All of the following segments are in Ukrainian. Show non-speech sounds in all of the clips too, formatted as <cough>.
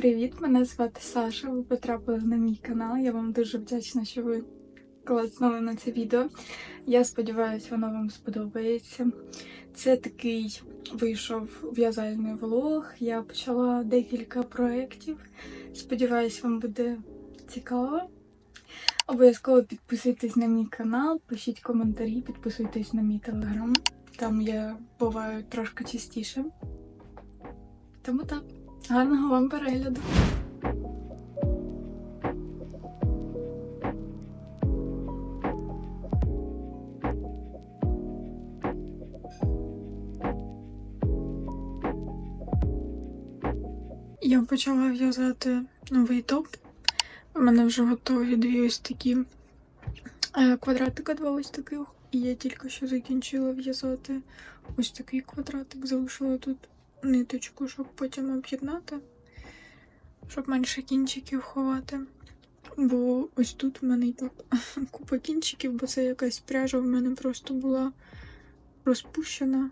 Привіт! Мене звати Саша. Ви потрапили на мій канал. Я вам дуже вдячна, що ви клацнули на це відео. Я сподіваюся, воно вам сподобається. Це такий вийшов в'язальний влог. Я почала декілька проєктів. Сподіваюсь, вам буде цікаво. Обов'язково підписуйтесь на мій канал, пишіть коментарі, підписуйтесь на мій телеграм. Там я буваю трошки частіше. Тому так. Гарного вам перегляду. Я почала в'язати новий топ. У мене вже готові дві ось такі е, квадратика, два ось таких. І я тільки що закінчила в'язати ось такий квадратик, залишила тут ниточку, щоб потім об'єднати, щоб менше кінчиків ховати. Бо ось тут в мене і так <laughs> купа кінчиків, бо це якась пряжа в мене просто була розпущена.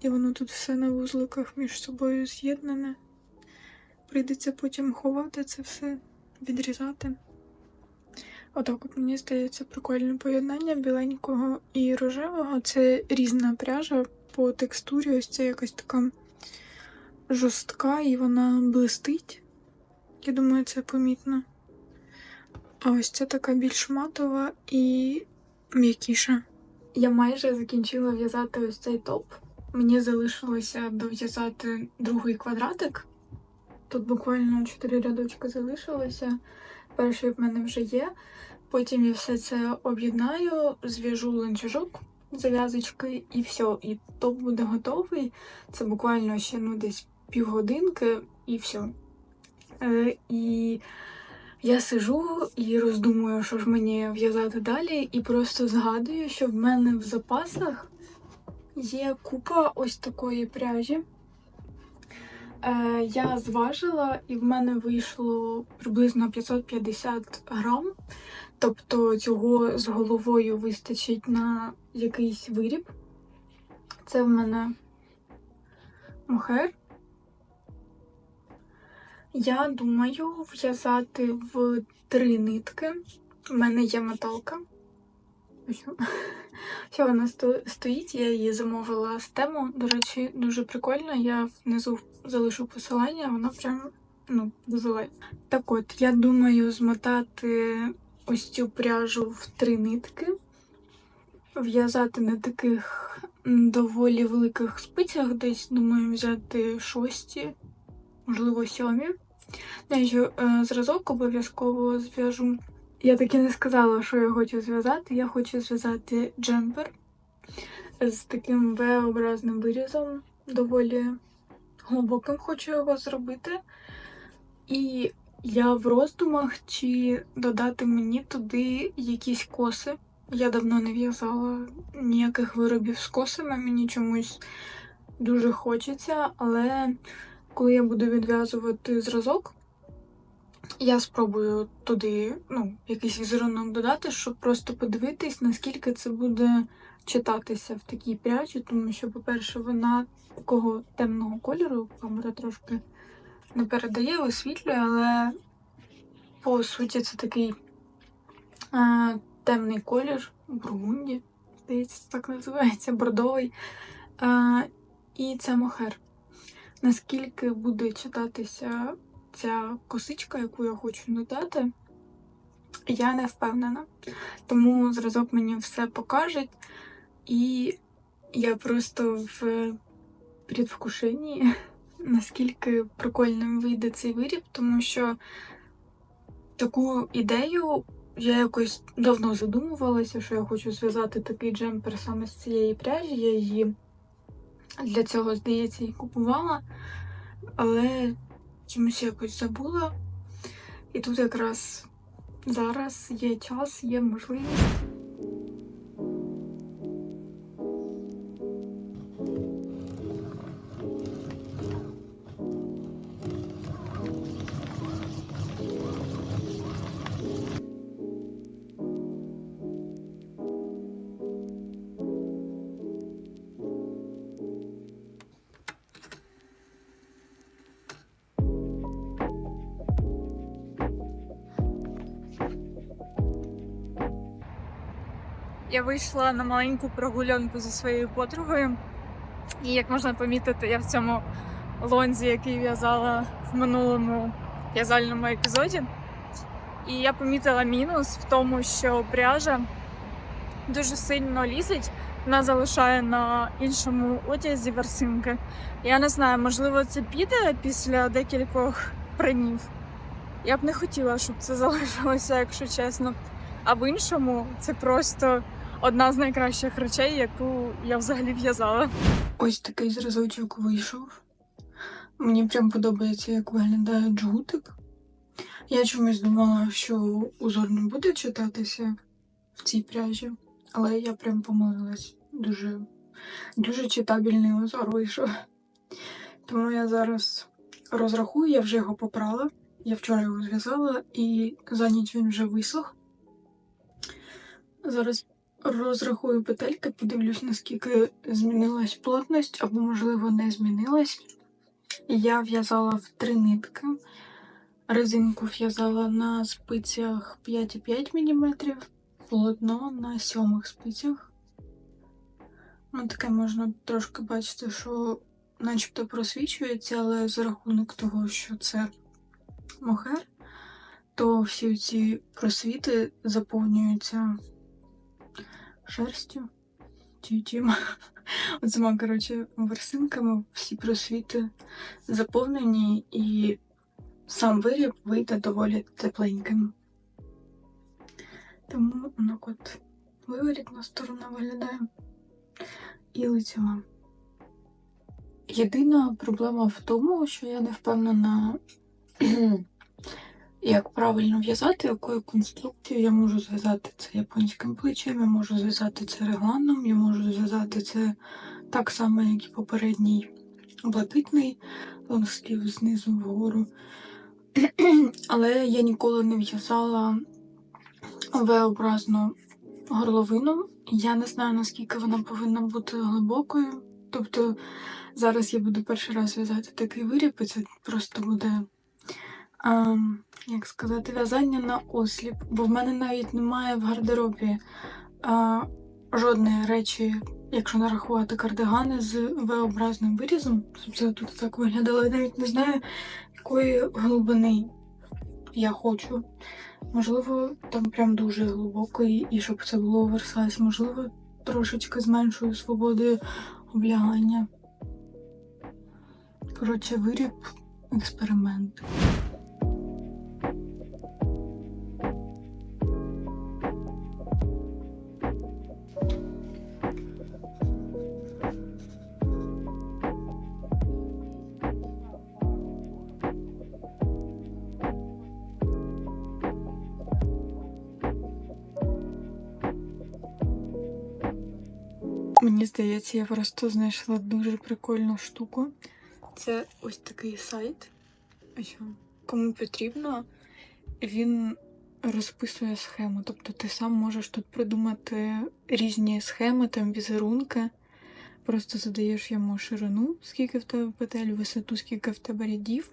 І воно тут все на вузликах між собою з'єднане. Прийдеться потім ховати це все, відрізати. Отак от мені здається прикольне поєднання біленького і рожевого. Це різна пряжа по текстурі. Ось це якась така жорстка і вона блистить. Я думаю, це помітно. А ось ця така більш матова і м'якіша. Я майже закінчила в'язати ось цей топ. Мені залишилося дов'язати другий квадратик. Тут буквально 4 рядочки залишилося. Перший в мене вже є. Потім я все це об'єднаю, зв'яжу ланцюжок, зав'язочки і все. І топ буде готовий. Це буквально ще ну, десь півгодинки і все. Е, і я сижу і роздумую, що ж мені в'язати далі, і просто згадую, що в мене в запасах є купа ось такої пряжі. Е, я зважила, і в мене вийшло приблизно 550 грам. Тобто цього з головою вистачить на якийсь виріб. Це в мене мохер. Я думаю в'язати в три нитки. У мене є металка. <laughs> Все, вона сто- стоїть, я її замовила з тему. До речі, дуже прикольно. Я внизу залишу посилання, вона прям ну, дуже. Так от, я думаю змотати ось цю пряжу в три нитки, в'язати на таких доволі великих спицях, десь, думаю, взяти шості, можливо, сьомі. Ще е, зразок обов'язково зв'яжу. Я таки не сказала, що я хочу зв'язати. Я хочу зв'язати джемпер з таким V-образним вирізом. Доволі глибоким хочу його зробити. І я в роздумах, чи додати мені туди якісь коси. Я давно не в'язала ніяких виробів з косами, мені чомусь дуже хочеться, але коли я буду відв'язувати зразок, я спробую туди ну, якийсь візерунок додати, щоб просто подивитись, наскільки це буде читатися в такій пряжі, тому що, по-перше, вона такого темного кольору, камера трошки не передає, висвітлює, але по суті це такий е, темний колір, бургунді, здається, так називається, бордовий. Е, і це мохер. Наскільки буде читатися ця косичка, яку я хочу додати, я не впевнена. Тому зразок мені все покаже, і я просто в предвкушенні, <laughs> наскільки прикольним вийде цей виріб, тому що таку ідею я якось давно задумувалася, що я хочу зв'язати такий джемпер саме з цієї пряжі. Я її для цього, здається, і купувала, але чомусь якось забула. І тут якраз зараз є час, є можливість. Я вийшла на маленьку прогулянку зі своєю подругою. І як можна помітити, я в цьому лонзі, який в'язала в минулому в'язальному епізоді. І я помітила мінус в тому, що пряжа дуже сильно лізить, вона залишає на іншому одязі ворсинки. Я не знаю, можливо, це піде після декількох пранів. Я б не хотіла, щоб це <laughs> залишилося, якщо чесно. А в іншому це просто одна з найкращих речей, яку я взагалі в'язала. Ось такий зразочок вийшов. Мені прям подобається, як виглядає джгутик. Я чомусь думала, що узор не буде читатися в цій пряжі, але я прям помилилась. Дуже, дуже читабельний узор вийшов. Тому я зараз розрахую, я вже його попрала. Я вчора його зв'язала і за ніч він вже висох. Зараз розрахую петельки, подивлюсь, наскільки змінилась плотність, або, можливо, не змінилась. Я в'язала в три нитки. Резинку в'язала на спицях 5,5 мм, полотно на сьомих спицях. Ну, таке можна трошки бачити, що начебто просвічується, але за рахунок того, що це мохер, то всі ці просвіти заповнюються шерстю. Чи чим. Оцима, коротше, ворсинками всі просвіти заповнені, і сам виріб вийде доволі тепленьким. Тому так от виворітна сторона виглядає і лицева. Єдина проблема в тому, що я не впевнена, <clears throat> як правильно в'язати, якою конструкцією я можу зв'язати це японським плечем, я можу зв'язати це регланом, я можу зв'язати це так само, як і попередній блакитний лонгслів знизу вгору. <clears throat> Але я ніколи не в'язала V-образну горловину. Я не знаю, наскільки вона повинна бути глибокою. Тобто зараз я буду перший раз в'язати такий виріб, і це просто буде а, як сказати, в'язання на осліп, бо в мене навіть немає в гардеробі а, жодної речі, якщо нарахувати кардигани з V-образним вирізом. Це тут так виглядало. Я навіть не знаю, якої глибини я хочу. Можливо, там прям дуже глибоко, і, і щоб це було оверсайз, можливо, трошечки з меншою свободою облягання. Коротше, виріб експеримент. Здається, я просто знайшла дуже прикольну штуку. Це ось такий сайт. Кому потрібно, він розписує схему. Тобто ти сам можеш тут придумати різні схеми, там візерунки. Просто задаєш йому ширину, скільки в тебе петель, висоту, скільки в тебе рядів.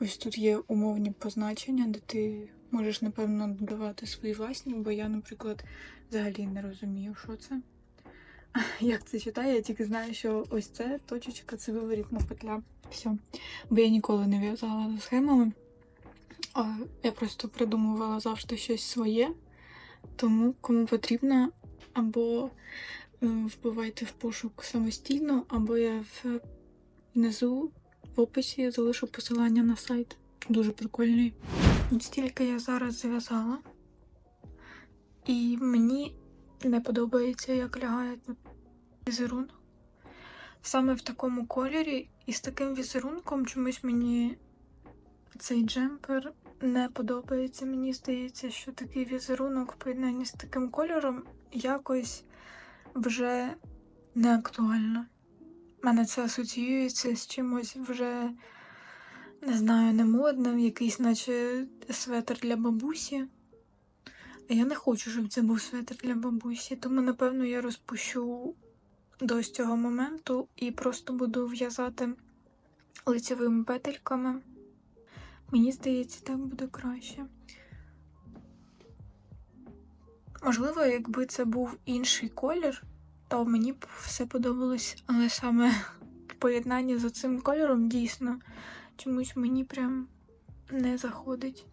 Ось тут є умовні позначення, де ти можеш, напевно, додавати свої власні, бо я, наприклад, взагалі не розумію, що це. <laughs> Як це читає, я тільки знаю, що ось це точечка, це виворітна петля. Все. Бо я ніколи не в'язала за схемами. Я просто придумувала завжди щось своє. Тому кому потрібно, або е, вбивайте в пошук самостійно, або я внизу в описі залишу посилання на сайт. Дуже прикольний. Стільки я зараз зв'язала. І мені не подобається, як лягає тут візерунок. Саме в такому кольорі і з таким візерунком чомусь мені цей джемпер не подобається. Мені здається, що такий візерунок в поєднанні з таким кольором якось вже не актуально. У мене це асоціюється з чимось вже, не знаю, не модним, якийсь, наче светр для бабусі. А я не хочу, щоб це був светр для бабусі, тому напевно я розпущу до цього моменту і просто буду в'язати лицевими петельками. Мені здається, так буде краще. Можливо, якби це був інший колір, то мені б все подобалось, але саме в поєднанні з цим кольором дійсно чомусь мені прям не заходить.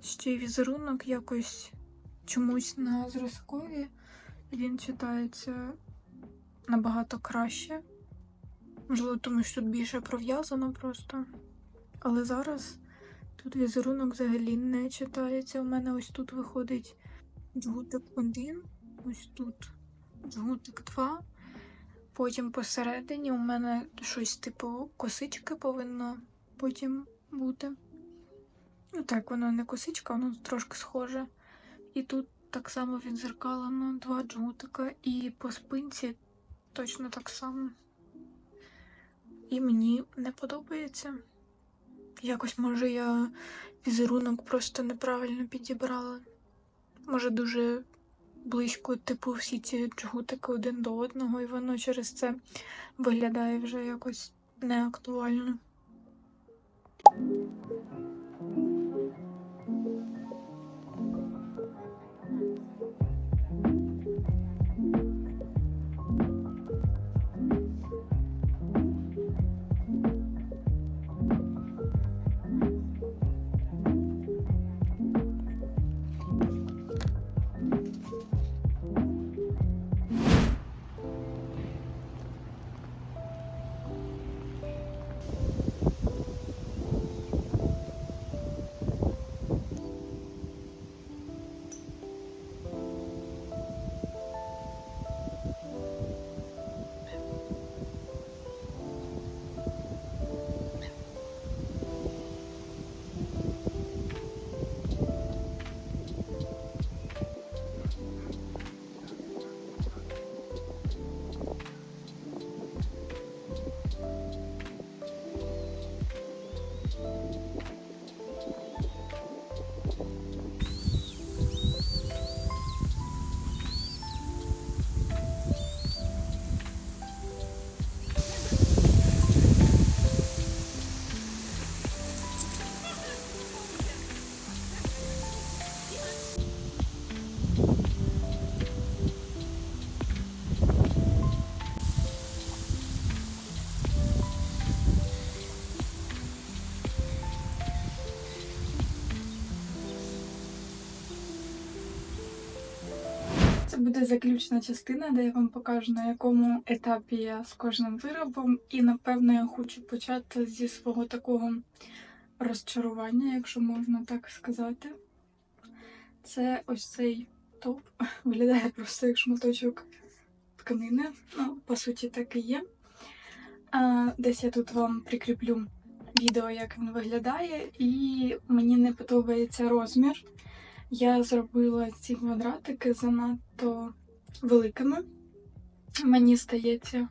Ще й візерунок якось чомусь на зразкові він читається набагато краще. Можливо, тому що тут більше пров'язано просто. Але зараз тут візерунок взагалі не читається. У мене ось тут виходить джгутик 1, ось тут джгутик 2. Потім посередині у мене щось типу косички повинно потім бути. Ну так, воно не косичка, воно трошки схоже. І тут так само відзеркалено два джгутика, і по спинці точно так само. І мені не подобається. Якось, може, я візерунок просто неправильно підібрала. Може, дуже близько, типу, всі ці джгутики один до одного, і воно через це виглядає вже якось неактуально. Заключна частина, де я вам покажу, на якому етапі я з кожним виробом. І напевно я хочу почати зі свого такого розчарування, якщо можна так сказати. Це ось цей топ. <laughs> Виглядає просто як шматочок тканини. Ну, по суті, так і є. А, десь я тут вам прикріплю відео, як він виглядає, і мені не подобається розмір. Я зробила ці квадратики занадто великими, мені здається.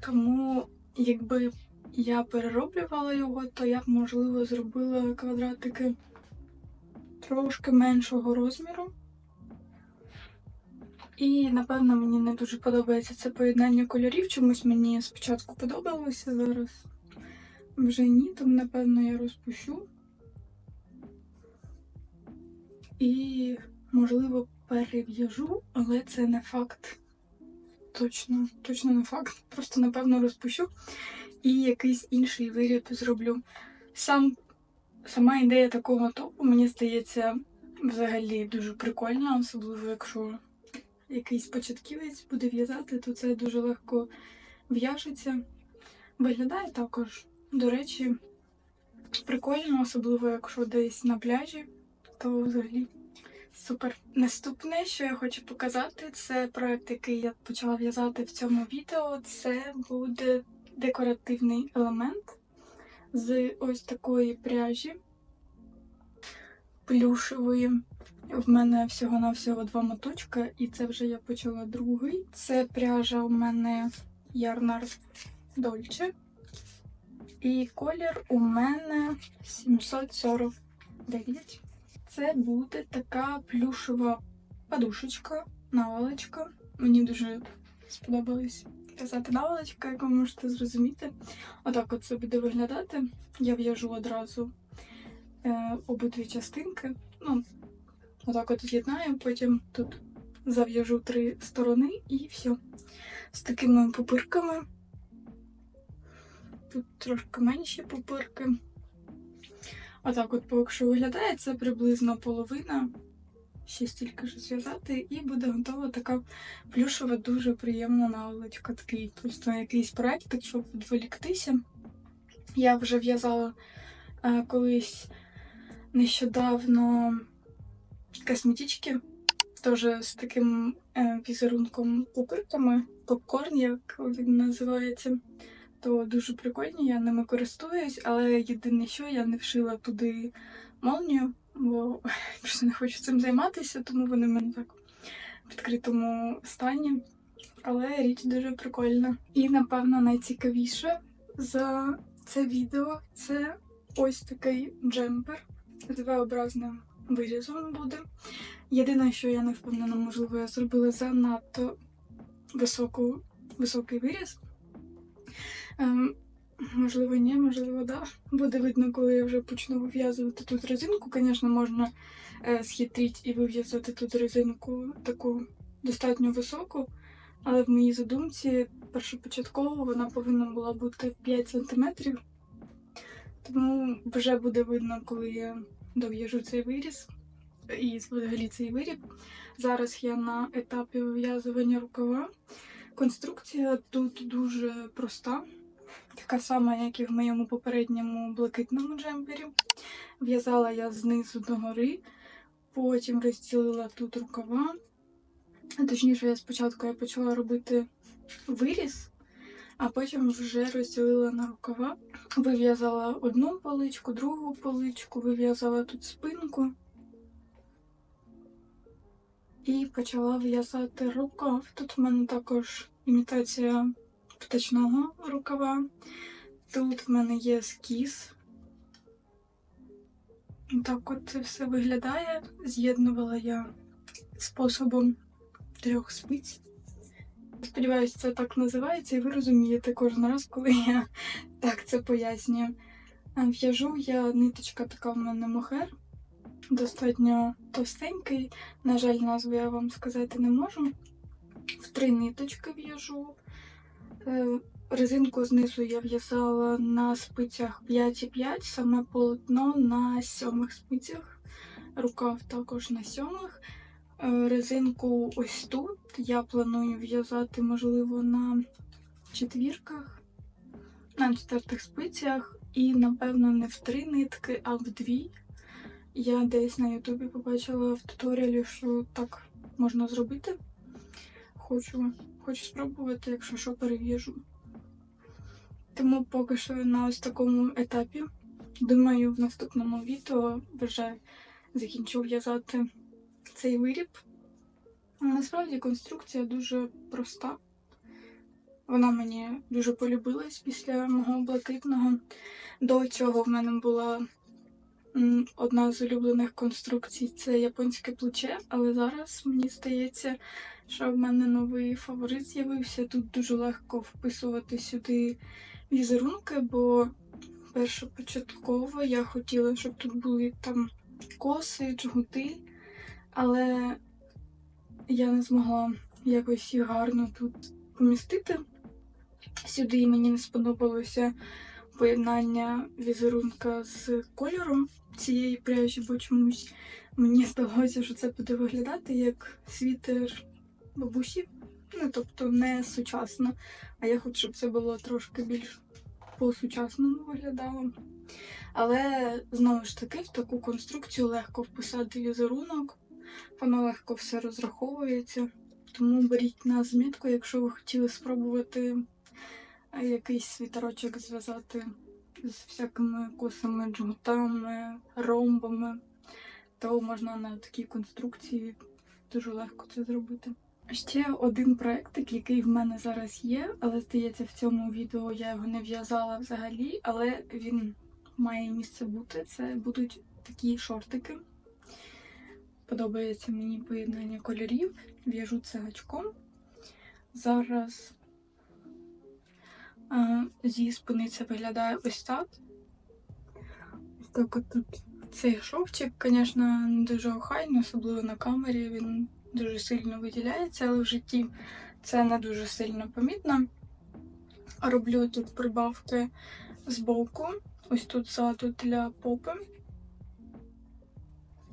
Тому, якби я перероблювала його, то я б, можливо, зробила квадратики трошки меншого розміру. І, напевно, мені не дуже подобається це поєднання кольорів. Чомусь мені спочатку подобалося, зараз вже ні, тому, напевно, я розпущу. І, можливо, перев'яжу, але це не факт. Точно, точно не факт. Просто, напевно, розпущу і якийсь інший виріб зроблю. Сам, сама ідея такого топу, мені здається, взагалі дуже прикольна, особливо якщо якийсь початківець буде в'язати, то це дуже легко в'яжеться. Виглядає також, до речі, прикольно, особливо якщо десь на пляжі то взагалі супер. Наступне, що я хочу показати, це проект, який я почала в'язати в цьому відео. Це буде декоративний елемент з ось такої пряжі плюшевої. В мене всього-навсього два моточка, і це вже я почала другий. Це пряжа у мене Ярнар Дольче. І колір у мене 749. Це буде така плюшева подушечка, наволочка. Мені дуже сподобалось в'язати наволочка, як ви можете зрозуміти. Отак от це буде виглядати. Я в'яжу одразу е, обидві частинки. Ну, Отак от з'єднаю, потім тут зав'яжу три сторони і все. З такими пупирками. Тут трошки менші пупирки. Отак от поки що виглядає, це приблизно половина. Ще стільки ж зв'язати, і буде готова така плюшева, дуже приємна наволочка. Такий просто якийсь проєкт, щоб відволіктися. Я вже в'язала е, колись нещодавно косметички, теж з таким е, візерунком пупирками, попкорн, як він називається. То дуже прикольні, я ними користуюсь, але єдине, що я не вшила туди молнію, бо <laughs> просто не хочу цим займатися, тому вони в мене так в відкритому стані. Але річ дуже прикольна. І, напевно, найцікавіше за це відео це ось такий джемпер з V-образним вирізом буде. Єдине, що я не впевнена, можливо, я зробила занадто високу, високий виріз. Ем, можливо, ні, можливо, да. Буде видно, коли я вже почну вив'язувати тут резинку. Звісно, можна е, схитрити і вив'язати тут резинку таку достатньо високу, але в моїй задумці першопочатково вона повинна була бути 5 см. Тому вже буде видно, коли я дов'яжу цей виріз і взагалі цей виріб. Зараз я на етапі вив'язування рукава. Конструкція тут дуже проста, така сама, як і в моєму попередньому блакитному джемпері. В'язала я знизу до гори, потім розділила тут рукава. Точніше, я спочатку я почала робити виріз, а потім вже розділила на рукава. Вив'язала одну поличку, другу поличку, вив'язала тут спинку. І почала в'язати рукав. Тут в мене також імітація птачного рукава. Тут в мене є скіз. Так от це все виглядає. З'єднувала я способом трьох спиць. Сподіваюся, це так називається, і ви розумієте кожен раз, коли я так це пояснюю. В'яжу я ниточка така в мене мохер, достатньо товстенький. На жаль, назву я вам сказати не можу. В три ниточки в'яжу. Е, Резинку знизу я в'язала на спицях 5,5, саме полотно на сьомих спицях, рукав також на сьомих. Е, Резинку ось тут я планую в'язати, можливо, на четвірках, на четвертих спицях, і, напевно, не в три нитки, а в дві. Я десь на Ютубі побачила в туторіалі, що так можна зробити. Хочу, хочу спробувати, якщо що, перев'яжу. Тому поки що на ось такому етапі. Думаю, в наступному відео вже закінчу в'язати цей виріб. Насправді конструкція дуже проста. Вона мені дуже полюбилась після мого блакитного. До цього в мене була одна з улюблених конструкцій це японське плече, але зараз мені здається, що в мене новий фаворит з'явився. Тут дуже легко вписувати сюди візерунки, бо першопочатково я хотіла, щоб тут були там коси, джгути, але я не змогла якось їх гарно тут помістити. Сюди мені не сподобалося поєднання візерунка з кольором цієї пряжі, бо чомусь мені здалося, що це буде виглядати як світер бабусі. Ну, тобто не сучасно. А я хочу, щоб це було трошки більш по-сучасному виглядало. Але знову ж таки, в таку конструкцію легко вписати візерунок, воно легко все розраховується. Тому беріть на змітку, якщо ви хотіли спробувати якийсь світерочок зв'язати з всякими косами, джгутами, ромбами, то можна на такій конструкції дуже легко це зробити. Ще один проєктик, який в мене зараз є, але здається, в цьому відео я його не в'язала взагалі, але він має місце бути. Це будуть такі шортики. Подобається мені поєднання кольорів. В'яжу це гачком. Зараз зі спини це виглядає ось так. Так от Цей шовчик, звісно, не дуже охайний, особливо на камері. Він дуже сильно виділяється, але в житті це не дуже сильно помітно. Роблю тут прибавки з боку, ось тут ззаду для попи.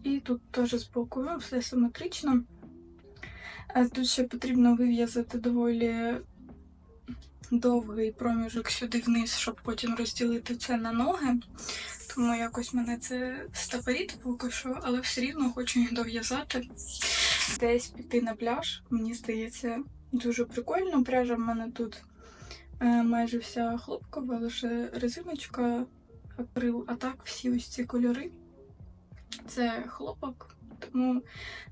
І тут теж з боку, ну, все симетрично. Тут ще потрібно вив'язати доволі довгий проміжок сюди вниз, щоб потім розділити це на ноги. Тому якось мене це стопорить поки що, але все рівно хочу їх дов'язати. Десь піти на пляж. Мені здається, дуже прикольно. Пряжа в мене тут е, майже вся хлопкова, лише резиночка, акрил, а так всі ось ці кольори. Це хлопок, тому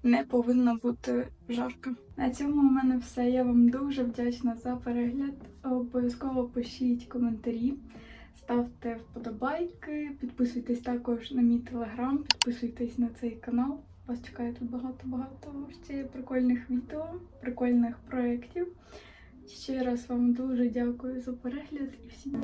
не повинно бути жарко. На цьому у мене все. Я вам дуже вдячна за перегляд. Обов'язково пишіть коментарі, ставте вподобайки, підписуйтесь також на мій телеграм, підписуйтесь на цей канал. Вас чекає тут багато-багато ще прикольних відео, прикольних проєктів. Ще раз вам дуже дякую за перегляд і всім